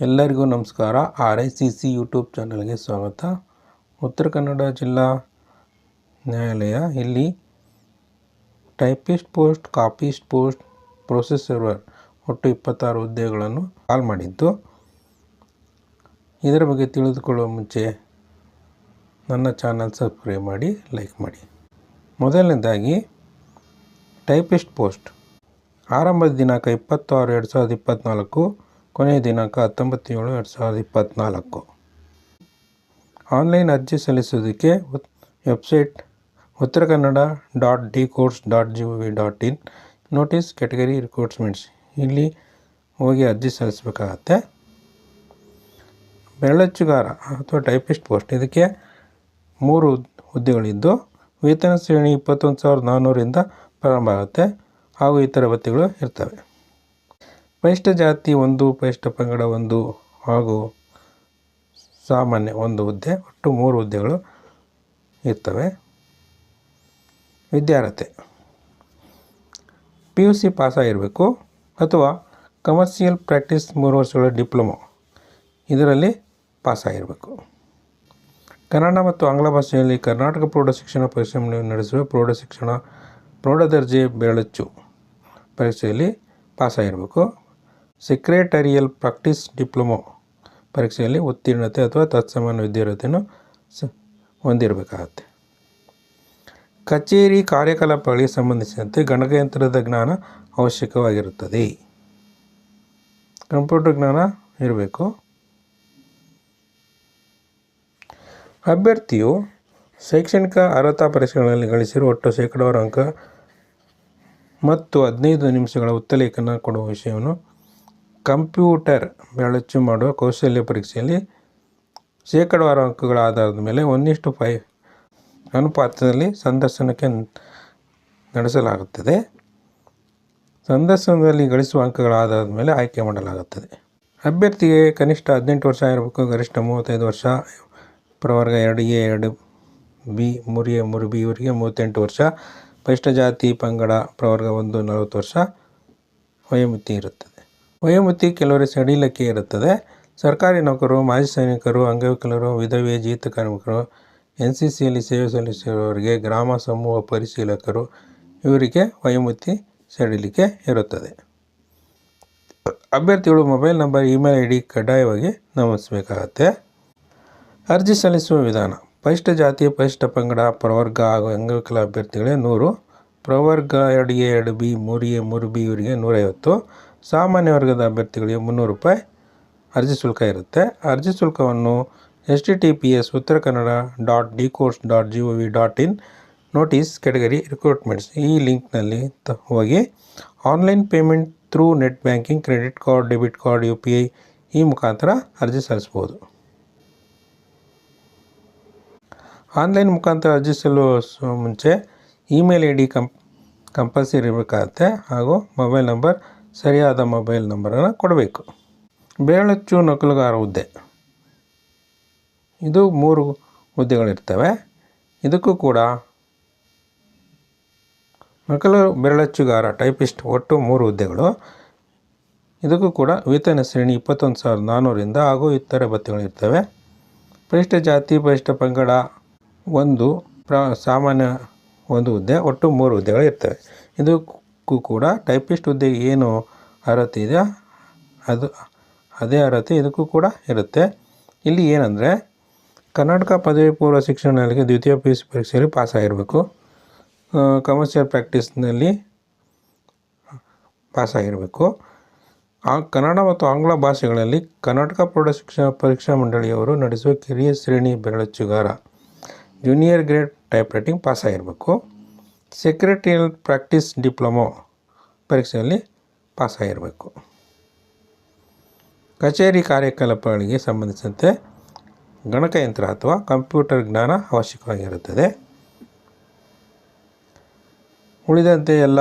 ಎಲ್ಲರಿಗೂ ನಮಸ್ಕಾರ. R I C C YouTube ಚಾನಲ್ಗೆ ಸ್ವಾಗತ. ಉತ್ತರ ಕನ್ನಡ ಜಿಲ್ಲಾ ನ್ಯಾಯಾಲಯ ಇಲ್ಲಿ typist post, copyist post process server ಒಟ್ಟು ಇಪ್ಪತ್ತಾರು ಹುದ್ದೆಗಳನ್ನು ಕಾಲ್ ಮಾಡಿದ್ದು. ಇದರ ಬಗ್ಗೆ ತಿಳಿದುಕೊಳ್ಳುವ ಮುಂಚೆ ನನ್ನ ಚಾನಲ್ ಸಬ್ಸ್ಕ್ರೈಬ್ ಮಾಡಿ, ಲೈಕ್ ಮಾಡಿ. ಮೊದಲನೇದಾಗಿ, ಟೈಪಿಸ್ಟ್ ಪೋಸ್ಟ್. ಆರಂಭದ ದಿನಾಂಕ ಇಪ್ಪತ್ತಾರು, ಎರಡು ಸಾವಿರದ ಇಪ್ಪತ್ತ್ನಾಲ್ಕು ಕೊನೆಯ ದಿನಾಂಕ ಹತ್ತೊಂಬತ್ತು ಏಳು ಎರಡು ಸಾವಿರದ ಇಪ್ಪತ್ತ್ನಾಲ್ಕು ಆನ್ಲೈನ್ ಅರ್ಜಿ ಸಲ್ಲಿಸೋದಕ್ಕೆ website Uttara Kannada dot D courts dot G V dot in notice category recruitments ಇಲ್ಲಿ ಹೋಗಿ ಅರ್ಜಿ ಸಲ್ಲಿಸಬೇಕಾಗತ್ತೆ. ಬೆರಳಚ್ಚುಗಾರ ಅಥವಾ ಟೈಪಿಸ್ಟ್ ಪೋಸ್ಟ್. ಇದಕ್ಕೆ ಮೂರು ಹುದ್ದೆಗಳಿದ್ದು, ವೇತನ ಶ್ರೇಣಿ ಇಪ್ಪತ್ತೊಂದು ಸಾವಿರದ ನಾನ್ನೂರಿಂದ ಪ್ರಾರಂಭ ಆಗುತ್ತೆ. ಹಾಗೂ ಇತರ ಭತ್ಯೆಗಳು ಇರ್ತವೆ. ಪರಿಷ್ಠ ಜಾತಿ ಒಂದು ಪರಿಷ್ಟ ಪಂಗಡ ಒಂದು ಹಾಗೂ ಸಾಮಾನ್ಯ ಒಂದು ಹುದ್ದೆ, ಒಟ್ಟು ಮೂರು ಹುದ್ದೆಗಳು ಇರ್ತವೆ. ವಿದ್ಯಾರ್ಹತೆ. ಪಿ ಯು ಸಿ ಪಾಸಾಗಿರಬೇಕು ಅಥವಾ ಕಮರ್ಷಿಯಲ್ ಪ್ರಾಕ್ಟೀಸ್ ಮೂರು ವರ್ಷಗಳ ಡಿಪ್ಲೊಮೊ ಇದರಲ್ಲಿ ಪಾಸಾಗಿರಬೇಕು ಕನ್ನಡ ಮತ್ತು ಆಂಗ್ಲ ಭಾಷೆಯಲ್ಲಿ ಕರ್ನಾಟಕ ಪ್ರೌಢ ಶಿಕ್ಷಣ ಪರಿಶ್ರಮ ನಡೆಸುವ ಪ್ರೌಢ ಶಿಕ್ಷಣ ಪ್ರೌಢ ದರ್ಜೆ ಬೆರಳಚ್ಚು ಪರೀಕ್ಷೆಯಲ್ಲಿ ಪಾಸಾಗಿರಬೇಕು ಸೆಕ್ರೆಟರಿಯಲ್ ಪ್ರಾಕ್ಟೀಸ್ ಡಿಪ್ಲೊಮೊ ಪರೀಕ್ಷೆಯಲ್ಲಿ ಉತ್ತೀರ್ಣತೆ ಅಥವಾ ತತ್ಸಮಾನ ವಿದ್ಯಾರ್ಹತೆಯನ್ನು ಸ, ಹೊಂದಿರಬೇಕಾಗತ್ತೆ. ಕಚೇರಿ ಕಾರ್ಯಕಲಾಪಗಳಿಗೆ ಸಂಬಂಧಿಸಿದಂತೆ ಗಣಕಯಂತ್ರದ ಜ್ಞಾನ ಅವಶ್ಯಕವಾಗಿರುತ್ತದೆ. ಕಂಪ್ಯೂಟರ್ ಜ್ಞಾನ ಇರಬೇಕು. ಅಭ್ಯರ್ಥಿಯು ಶೈಕ್ಷಣಿಕ ಅರ್ಹತಾ ಪರೀಕ್ಷೆಗಳಲ್ಲಿ ಗಳಿಸಿರುವ ಒಟ್ಟು ಶೇಕಡಾವಾರು ಅಂಕ ಮತ್ತು ಹದಿನೈದು ನಿಮಿಷಗಳ ಉತ್ತಲೇಖನ ಕೊಡುವ ವಿಷಯವನ್ನು ಕಂಪ್ಯೂಟರ್ ಬೆಳಚು ಮಾಡುವ ಕೌಶಲ್ಯ ಪರೀಕ್ಷೆಯಲ್ಲಿ ಶೇಕಡವಾರು ಅಂಕಗಳ ಆಧಾರದ ಮೇಲೆ ಒಂದಿಷ್ಟು ಫೈ ಅನುಪಾತದಲ್ಲಿ ಸಂದರ್ಶನಕ್ಕೆ ನಡೆಸಲಾಗುತ್ತದೆ. ಸಂದರ್ಶನದಲ್ಲಿ ಗಳಿಸುವ ಅಂಕಗಳ ಆಧಾರದ ಮೇಲೆ ಆಯ್ಕೆ ಮಾಡಲಾಗುತ್ತದೆ. ಅಭ್ಯರ್ಥಿಗೆ ಕನಿಷ್ಠ ಹದಿನೆಂಟು ವರ್ಷ ಇರಬೇಕು ಗರಿಷ್ಠ ಮೂವತ್ತೈದು ವರ್ಷ, ಪ್ರವರ್ಗ ಎರಡು ಎ ಎರಡು ಬಿ ಮೂರು ಎ ಮೂರು ಬಿ, ಇವರಿಗೆ ಮೂವತ್ತೆಂಟು ವರ್ಷ. ಪರಿಷ್ಠ ಜಾತಿ, ಪಂಗಡ, ಪ್ರವರ್ಗ ಒಂದು ನಲವತ್ತು ವರ್ಷ ವಯೋಮಿತಿ ಇರುತ್ತದೆ. ವಯೋಮಿತಿ ಕೆಲವರಿಗೆ ಸಡಿಲಕ್ಕೆ ಇರುತ್ತದೆ. ಸರ್ಕಾರಿ ನೌಕರರು, ಮಾಜಿ ಸೈನಿಕರು, ಅಂಗವಿಕಲರು, ವಿಧವೆ ಜೀತ ಕಾರ್ಮಿಕರು ಎನ್ ಸಿ ಸಿಯಲ್ಲಿ ಸೇವೆ ಸಲ್ಲಿಸಿರುವವರಿಗೆ ಗ್ರಾಮ ಸಮೂಹ ಪರಿಶೀಲಕರು, ಇವರಿಗೆ ವಯೋಮಿತಿ ಸಡಿಲಿಕೆ ಇರುತ್ತದೆ. ಅಭ್ಯರ್ಥಿಗಳು mobile number, email I D ಕಡ್ಡಾಯವಾಗಿ ನಮೂದಿಸಬೇಕಾಗತ್ತೆ. ಅರ್ಜಿ ಸಲ್ಲಿಸುವ ವಿಧಾನ. ಪರಿಷ್ಠ ಜಾತಿ, ಪರಿಷ್ಠ ಪಂಗಡ, ಪ್ರವರ್ಗ ಹಾಗೂ ಅಂಗವಿಕಲ ಅಭ್ಯರ್ಥಿಗಳೇ ನೂರು. ಪ್ರವರ್ಗ ಎರಡು ಎ, ಎರಡು ಬಿ, ಮೂರು ಎ, ಮೂರು ಬಿ ಇವರಿಗೆ ನೂರೈವತ್ತು. ಸಾಮಾನ್ಯ ವರ್ಗದ ಅಭ್ಯರ್ಥಿಗಳಿಗೆ ಮುನ್ನೂರು ರೂಪಾಯಿ ಅರ್ಜಿ ಶುಲ್ಕ ಇರುತ್ತೆ. ಅರ್ಜಿ ಶುಲ್ಕವನ್ನು H T T P S Uttara Kannada dot D courts dot G O V dot in notice category recruitments ಈ ಲಿಂಕ್ನಲ್ಲಿ ತ ಹೋಗಿ online payment through net banking, credit card, debit card, U P I ಈ ಮುಖಾಂತರ ಅರ್ಜಿ ಸಲ್ಲಿಸ್ಬೋದು online ಮುಖಾಂತರ ಅರ್ಜಿ ಸಲ್ಲಿಸುವ ಮುಂಚೆ ಇಮೇಲ್ ಐ ಡಿ ಕಂಪ್, ಕಂಪಲ್ಸರಿ ಇರಬೇಕಾಗತ್ತೆ ಹಾಗೂ ಮೊಬೈಲ್ ನಂಬರ್ ಸರಿಯಾದ ಮೊಬೈಲ್ ನಂಬರನ್ನು ಕೊಡಬೇಕು. ಬೆರಳಚ್ಚು ನಕಲುಗಾರ ಹುದ್ದೆ. ಇದು ಮೂರು ಹುದ್ದೆಗಳಿರ್ತವೆ. ಇದಕ್ಕೂ ಕೂಡ ನಕಲು ಬೆರಳಚ್ಚುಗಾರ ಟೈಪಿಸ್ಟ್ ಒಟ್ಟು ಮೂರು ಹುದ್ದೆಗಳು. ಇದಕ್ಕೂ ಕೂಡ ವೇತನ ಶ್ರೇಣಿ ಇಪ್ಪತ್ತೊಂದು ಸಾವಿರದ ನಾನ್ನೂರಿಂದ ಹಾಗೂ ಇತರೆ ಭತ್ಯೆಗಳಿರ್ತವೆ. ಪರಿಷ್ಠ ಜಾತಿ, ಪರಿಷ್ಠ ಪಂಗಡ ಒಂದು ಪ್ರ ಸಾಮಾನ್ಯ ಒಂದು ಹುದ್ದೆ, ಒಟ್ಟು ಮೂರು ಹುದ್ದೆಗಳು ಇರ್ತವೆ ಇದಕ್ಕೂ ಕೂಡ ಟೈಪಿಸ್ಟ್ ಹುದ್ದೆಗೆ ಏನು ಅರ್ಹತೆ ಇದೆ ಅದು ಅದೇ ಅರ್ಹತೆ ಇದಕ್ಕೂ ಕೂಡ ಇರುತ್ತೆ. ಇಲ್ಲಿ ಏನಂದರೆ, ಕರ್ನಾಟಕ ಪದವಿ ಪೂರ್ವ ಶಿಕ್ಷಣದಲ್ಲಿ ದ್ವಿತೀಯ ಪಿ ಯು ಸಿ ಪರೀಕ್ಷೆಯಲ್ಲಿ ಪಾಸಾಗಿರಬೇಕು ಕಮರ್ಷಿಯಲ್ ಪ್ರಾಕ್ಟೀಸ್ನಲ್ಲಿ ಪಾಸಾಗಿರಬೇಕು. ಆ, ಕನ್ನಡ ಮತ್ತು ಆಂಗ್ಲ ಭಾಷೆಗಳಲ್ಲಿ ಕರ್ನಾಟಕ ಪ್ರೌಢ ಶಿಕ್ಷಣ ಪರೀಕ್ಷಾ ಮಂಡಳಿಯವರು ನಡೆಸುವ ಕಿರಿಯ ಶ್ರೇಣಿ ಬೆರಳಚ್ಚುಗಾರ ಜೂನಿಯರ್ ಗ್ರೇಡ್ ಟೈಪ್ ರೈಟಿಂಗ್ ಪಾಸಾಗಿರಬೇಕು. ಸೆಕ್ರೆಟರಿಯಲ್ ಪ್ರಾಕ್ಟೀಸ್ ಡಿಪ್ಲೊಮೊ ಪರೀಕ್ಷೆಯಲ್ಲಿ ಪಾಸಾಗಿರಬೇಕು. ಕಚೇರಿ ಕಾರ್ಯಕಲಾಪಗಳಿಗೆ ಸಂಬಂಧಿಸಿದಂತೆ ಗಣಕಯಂತ್ರ ಅಥವಾ ಕಂಪ್ಯೂಟರ್ ಜ್ಞಾನ ಅವಶ್ಯಕವಾಗಿರುತ್ತದೆ. ಉಳಿದಂತೆ ಎಲ್ಲ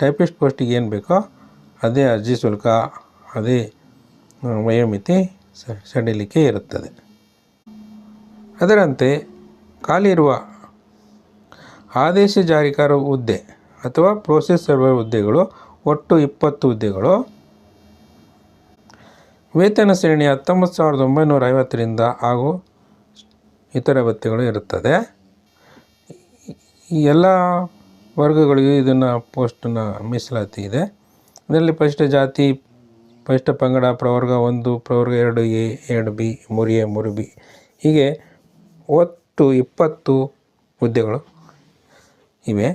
ಟೈಪಿಸ್ಟ್ ಪೋಸ್ಟಿಗೆ ಏನು ಬೇಕೋ ಅದೇ ಅರ್ಜಿ ಶುಲ್ಕ, ಅದೇ ವಯೋಮಿತಿ ಸಡಿಲಿಕೆ ಇರುತ್ತದೆ. ಅದರಂತೆ ಖಾಲಿ ಇರುವ ಆದೇಶ ಜಾರಿಕಾರ ಹುದ್ದೆ ಅಥವಾ ಪ್ರೋಸೆಸ್ ಸರ್ವರ್ ಹುದ್ದೆಗಳು, ಒಟ್ಟು ಇಪ್ಪತ್ತು ಹುದ್ದೆಗಳು. ವೇತನ ಶ್ರೇಣಿ ಹತ್ತೊಂಬತ್ತು ಸಾವಿರದ ಒಂಬೈನೂರ ಐವತ್ತರಿಂದ ಹಾಗೂ ಇತರ ಭತ್ಯೆಗಳು ಇರುತ್ತದೆ. ಎಲ್ಲ ವರ್ಗಗಳಿಗೂ ಇದನ್ನು ಪೋಸ್ಟನ್ನು ಮೀಸಲಾತಿ ಇದೆ. ಇದರಲ್ಲಿ ಫಸ್ಟ್ ಜಾತಿ ಫಸ್ಟ್ ಪಂಗಡ, ಪ್ರವರ್ಗ ಒಂದು, ಪ್ರವರ್ಗ ಎರಡು, ಎ, ಎರಡು, ಬಿ, ಮೂರು ಎ, ಮೂರು ಬಿ. ಹೀಗೆ ಒಟ್ಟು ಇಪ್ಪತ್ತು ಹುದ್ದೆಗಳು ಇವೆ.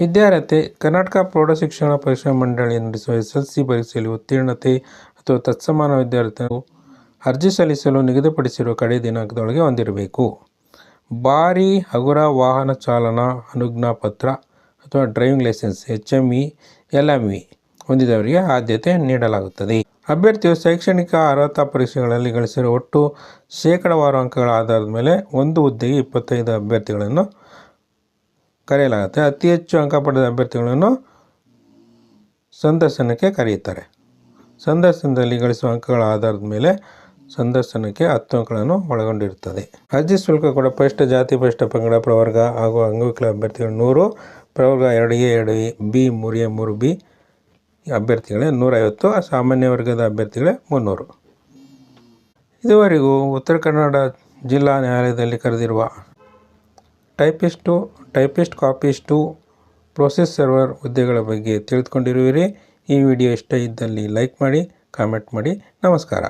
ವಿದ್ಯಾರ್ಹತೆ, ಕರ್ನಾಟಕ ಪ್ರೌಢಶಿಕ್ಷಣ ಪರೀಕ್ಷಾ ಮಂಡಳಿ ನಡೆಸುವ ಎಸ್ ಎಲ್ ಸಿ ಪರೀಕ್ಷೆಯಲ್ಲಿ ಉತ್ತೀರ್ಣತೆ ಅಥವಾ ತತ್ಸಮಾನ ವಿದ್ಯಾರ್ಥಿಗಳು ಅರ್ಜಿ ಸಲ್ಲಿಸಲು ನಿಗದಿಪಡಿಸಿರುವ ಕಡೆ ದಿನಾಂಕದೊಳಗೆ ಹೊಂದಿರಬೇಕು. ಭಾರಿ ಹಗುರ ವಾಹನ ಚಾಲನಾ ಅನುಜ್ಞಾ ಪತ್ರ ಅಥವಾ driving licence H M E L M E ಹೊಂದಿದವರಿಗೆ ಆದ್ಯತೆ ನೀಡಲಾಗುತ್ತದೆ. ಅಭ್ಯರ್ಥಿಯು ಶೈಕ್ಷಣಿಕ ಅರ್ಹತಾ ಪರೀಕ್ಷೆಗಳಲ್ಲಿ ಗಳಿಸಿರುವ ಒಟ್ಟು ಶೇಕಡಾವಾರು ಅಂಕಗಳ ಆಧಾರದ ಮೇಲೆ ಒಂದು ಹುದ್ದೆಗೆ ಇಪ್ಪತ್ತೈದು ಅಭ್ಯರ್ಥಿಗಳನ್ನು ಕರೆಯಲಾಗುತ್ತೆ. ಅತಿ ಹೆಚ್ಚು ಅಂಕ ಪಡೆದ ಅಭ್ಯರ್ಥಿಗಳನ್ನು ಸಂದರ್ಶನಕ್ಕೆ ಕರೆಯುತ್ತಾರೆ. ಸಂದರ್ಶನದಲ್ಲಿ ಗಳಿಸುವ ಅಂಕಗಳ ಆಧಾರದ ಮೇಲೆ ಸಂದರ್ಶನಕ್ಕೆ ಹತ್ತು ಅಂಕಗಳನ್ನು ಒಳಗೊಂಡಿರುತ್ತದೆ. ಅರ್ಜಿ ಶುಲ್ಕ ಕೂಡ ಪರಿಷ್ಠ ಜಾತಿ ಪರಿಷ್ಟ ಪಂಗಡ, ಪ್ರವರ್ಗ ಹಾಗೂ ಅಂಗವಿಕಲ ಅಭ್ಯರ್ಥಿಗಳು ನೂರು, ಪ್ರವರ್ಗ ಎರಡು ಎ ಎರಡು ಎ, ಬಿ ಮೂರು ಎ ಮೂರು ಬಿ ಅಭ್ಯರ್ಥಿಗಳೇ ನೂರೈವತ್ತು, ಸಾಮಾನ್ಯ ವರ್ಗದ ಅಭ್ಯರ್ಥಿಗಳೇ ಮುನ್ನೂರು. ಇದುವರೆಗೂ ಉತ್ತರ ಕನ್ನಡ ಜಿಲ್ಲಾ ನ್ಯಾಯಾಲಯದಲ್ಲಿ ಕರೆದಿರುವ typist, typist copyist, process server ಹುದ್ದೆಗಳ ಬಗ್ಗೆ ತಿಳಿದುಕೊಂಡಿರುವಿರಿ. ಈ ವಿಡಿಯೋ ಇಷ್ಟ ಇದ್ದಲ್ಲಿ ಲೈಕ್ ಮಾಡಿ, ಕಾಮೆಂಟ್ ಮಾಡಿ. ನಮಸ್ಕಾರ.